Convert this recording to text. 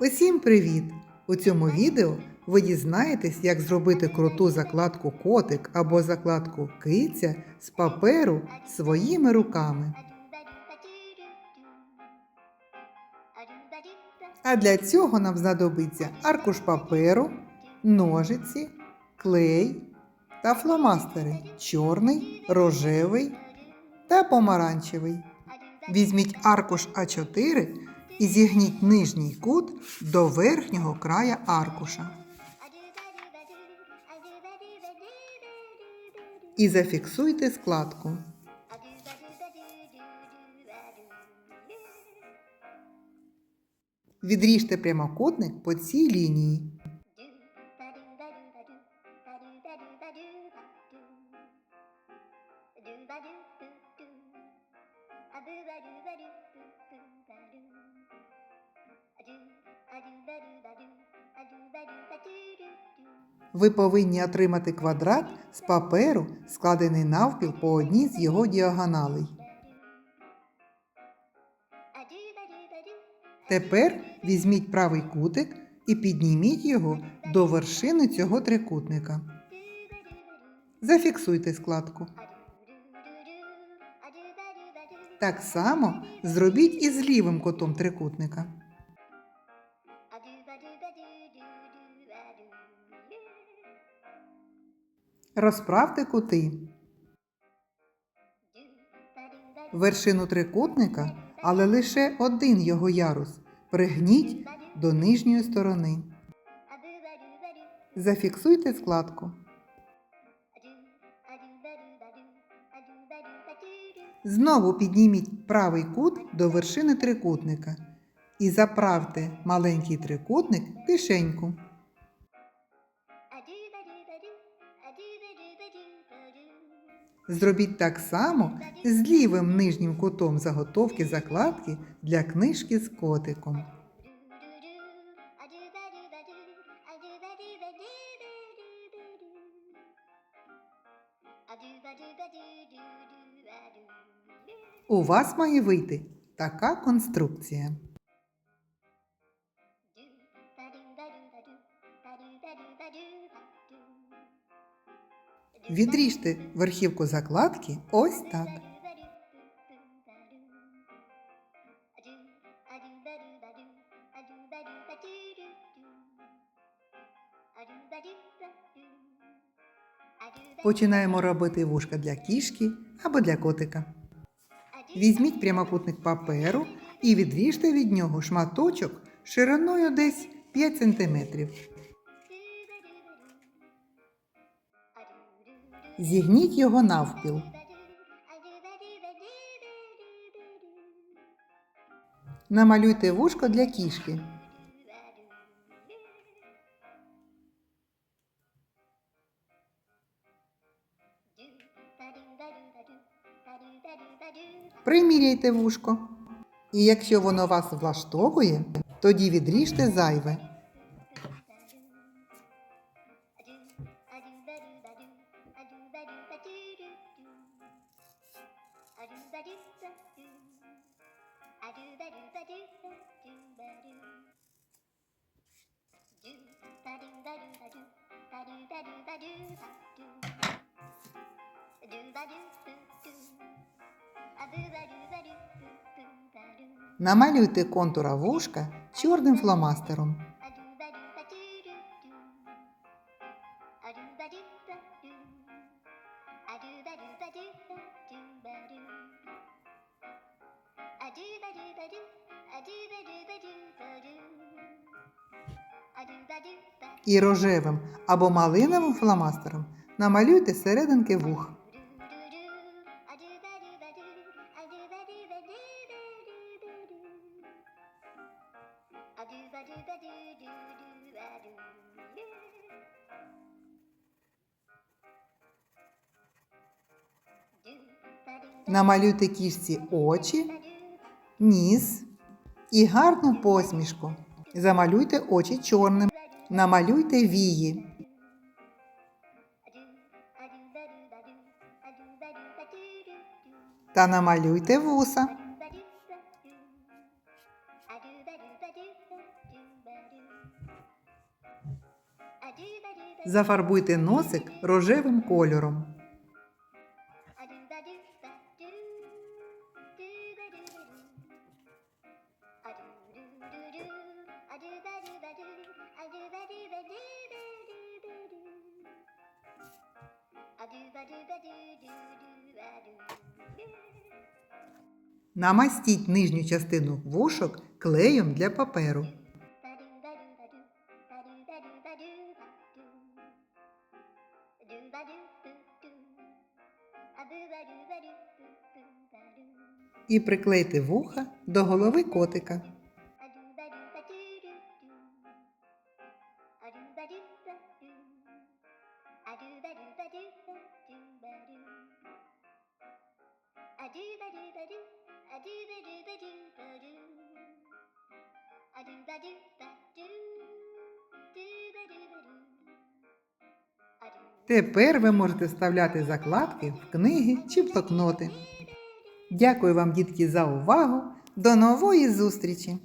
Усім привіт! У цьому відео ви дізнаєтесь, як зробити круту закладку котик або закладку киця з паперу своїми руками. А для цього нам знадобиться аркуш паперу, ножиці, клей та фломастери чорний, рожевий та помаранчевий. Візьміть аркуш А4 і зігніть нижній кут до верхнього края аркуша. І зафіксуйте складку. Відріжте прямокутник по цій лінії. Ви повинні отримати квадрат з паперу, складений навпіл по одній з його діагоналей. Тепер візьміть правий кутик і підніміть його до вершини цього трикутника. Зафіксуйте складку. Так само зробіть і з лівим кутом трикутника. Розправте кути. Вершину трикутника, але лише один його ярус. Пригніть до нижньої сторони. Зафіксуйте складку. Знову підніміть правий кут до вершини трикутника і заправте маленький трикутник в кишеньку. Зробіть так само з лівим нижнім кутом заготовки закладки для книжки з котиком. У вас має вийти така конструкція. Відріжте верхівку закладки ось так. Починаємо робити вушка для кішки або для котика. Візьміть прямокутник паперу і відріжте від нього шматочок шириною десь 5 см. Зігніть його навпіл. Намалюйте вушко для кішки. Приміряйте вушко. І якщо воно вас влаштовує, тоді відріжте зайве. Намалюйте контура вушка чорним фломастером. І рожевим або малиновим фломастером намалюйте серединки вух. Намалюйте кішці очі, ніс і гарну посмішку. Замалюйте очі чорним. Намалюйте вії. Та намалюйте вуса. Зафарбуйте носик рожевим кольором. Намастіть нижню частину вушок клеєм для паперу. І приклейте вуха до голови котика. Тепер ви можете вставляти закладки в книги чи блокноти. Дякую вам, дітки, за увагу. До нової зустрічі!